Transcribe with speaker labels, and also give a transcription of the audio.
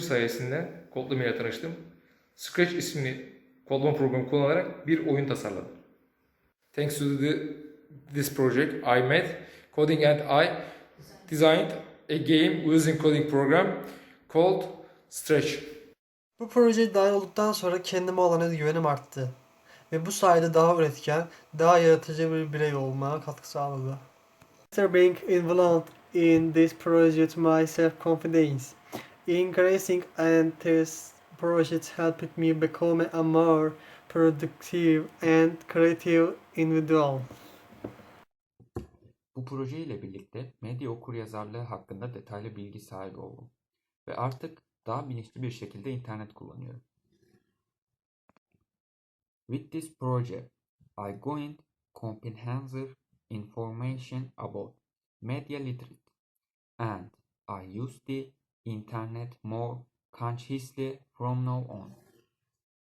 Speaker 1: sayesinde kodlama ile tanıştım. Scratch isimli kodlama programı kullanarak bir oyun tasarladım. Thanks to the, this project, I met coding and I designed a game using coding program called Stretch.
Speaker 2: Bu projeye dahil olduktan sonra kendime olan özgüvenim arttı. Ve bu sayede daha üretken, daha yaratıcı bir birey olmaya katkı sağladı. After being involved in this project, my self-confidence increasing and this project helped me become a more productive and creative individual.
Speaker 3: Bu proje ile birlikte medya okuryazarlığı hakkında detaylı bilgi sahibi oldum ve artık daha bilinçli bir şekilde internet kullanıyorum. With this project, I gained comprehensive information about media literacy and I use the internet more consciously from now on.